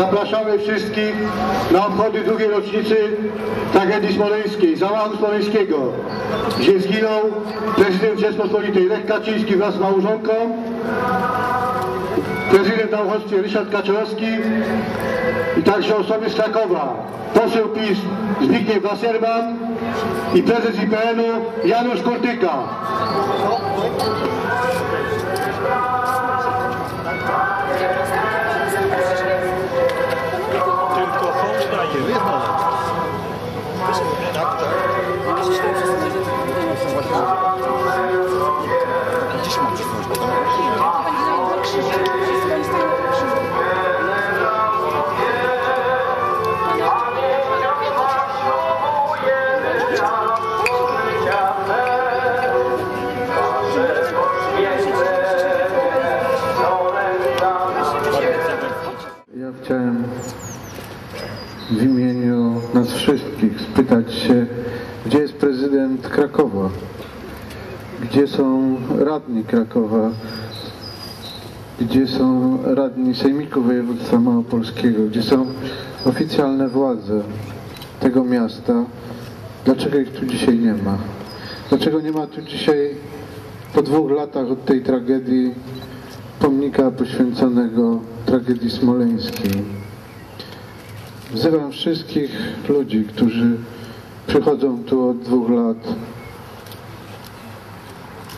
Zapraszamy wszystkich na obchody drugiej rocznicy tragedii smoleńskiej, zamachu smoleńskiego, gdzie zginął prezydent Rzeczpospolitej Lech Kaczyński wraz z małżonką, prezydent na Ryszard Kaczorowski i także osoby z Krakowa, poseł PiS Zbigniew Wasserman i prezes IPN-u Janusz Kurtyka. Wszystkich spytać się, gdzie jest prezydent Krakowa? Gdzie są radni Krakowa? Gdzie są radni Sejmiku Województwa Małopolskiego? Gdzie są oficjalne władze tego miasta? Dlaczego ich tu dzisiaj nie ma? Dlaczego nie ma tu dzisiaj po dwóch latach od tej tragedii pomnika poświęconego tragedii smoleńskiej. Wzywam wszystkich ludzi, którzy przychodzą tu od dwóch lat,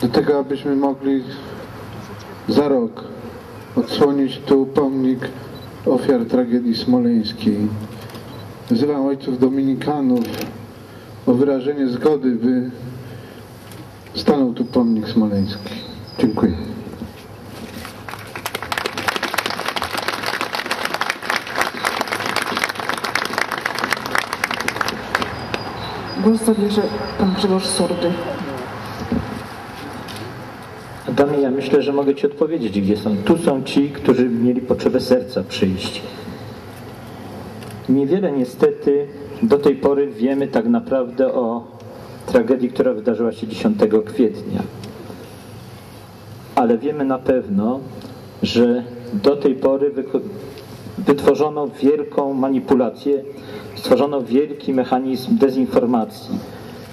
do tego, abyśmy mogli za rok odsłonić tu pomnik ofiar tragedii smoleńskiej. Wzywam ojców dominikanów o wyrażenie zgody, by stanął tu pomnik smoleński. Dziękuję. Głos zabierze pan Grzegorz Sordy. Adamie, ja myślę, że mogę Ci odpowiedzieć, gdzie są. Tu są ci, którzy mieli potrzebę serca przyjść. Niewiele niestety do tej pory wiemy tak naprawdę o tragedii, która wydarzyła się 10 kwietnia. Ale wiemy na pewno, że do tej pory wytworzono wielką manipulację, stworzono wielki mechanizm dezinformacji.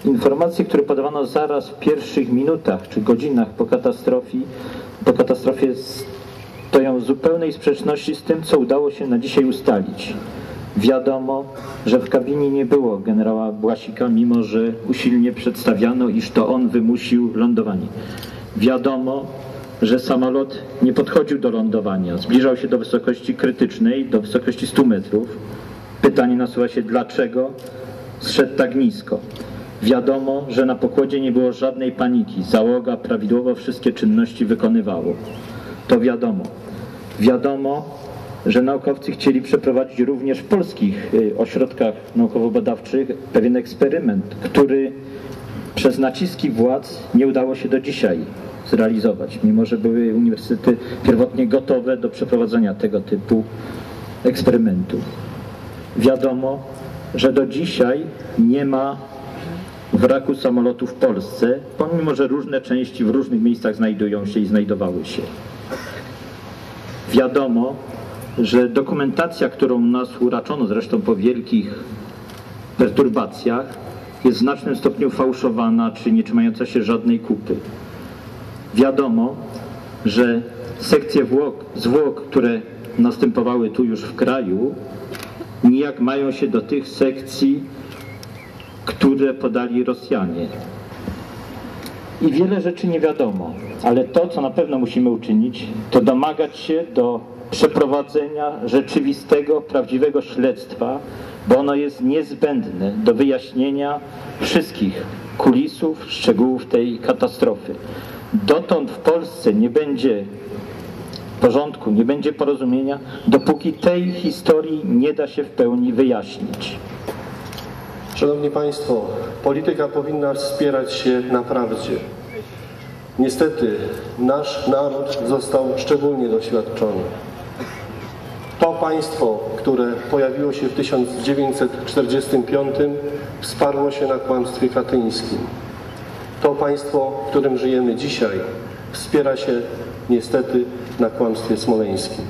Informacje, które podawano zaraz w pierwszych minutach czy godzinach po katastrofie, po katastrofie stoją w zupełnej sprzeczności z tym, co udało się na dzisiaj ustalić. Wiadomo, że w kabinie nie było generała Błasika, mimo że usilnie przedstawiano, iż to on wymusił lądowanie. Wiadomo, że samolot nie podchodził do lądowania, zbliżał się do wysokości krytycznej, do wysokości 100 metrów. Pytanie nasuwa się, dlaczego zszedł tak nisko. Wiadomo, że na pokładzie nie było żadnej paniki, załoga prawidłowo wszystkie czynności wykonywało. To wiadomo. Wiadomo, że naukowcy chcieli przeprowadzić również w polskich y, ośrodkach naukowo-badawczych pewien eksperyment, który przez naciski władz nie udało się do dzisiaj zrealizować, mimo że były uniwersytety pierwotnie gotowe do przeprowadzenia tego typu eksperymentów. Wiadomo, że do dzisiaj nie ma wraku samolotu w Polsce, pomimo że różne części w różnych miejscach znajdują się i znajdowały się. Wiadomo, że dokumentacja, którą nas uraczono zresztą po wielkich perturbacjach, jest w znacznym stopniu fałszowana czy nie trzymająca się żadnej kupy. Wiadomo, że sekcje zwłok, zwłok, które następowały tu już w kraju, nijak mają się do tych sekcji, które podali Rosjanie. I wiele rzeczy nie wiadomo, ale to, co na pewno musimy uczynić, to domagać się do przeprowadzenia rzeczywistego, prawdziwego śledztwa, bo ono jest niezbędne do wyjaśnienia wszystkich kulisów, szczegółów tej katastrofy. Dotąd w Polsce nie będzie porządku, nie będzie porozumienia, dopóki tej historii nie da się w pełni wyjaśnić. Szanowni Państwo, polityka powinna wspierać się na prawdzie. Niestety nasz naród został szczególnie doświadczony. To państwo, które pojawiło się w 1945, wsparło się na kłamstwie katyńskim. To państwo, w którym żyjemy dzisiaj, wspiera się niestety na kłamstwie smoleńskim.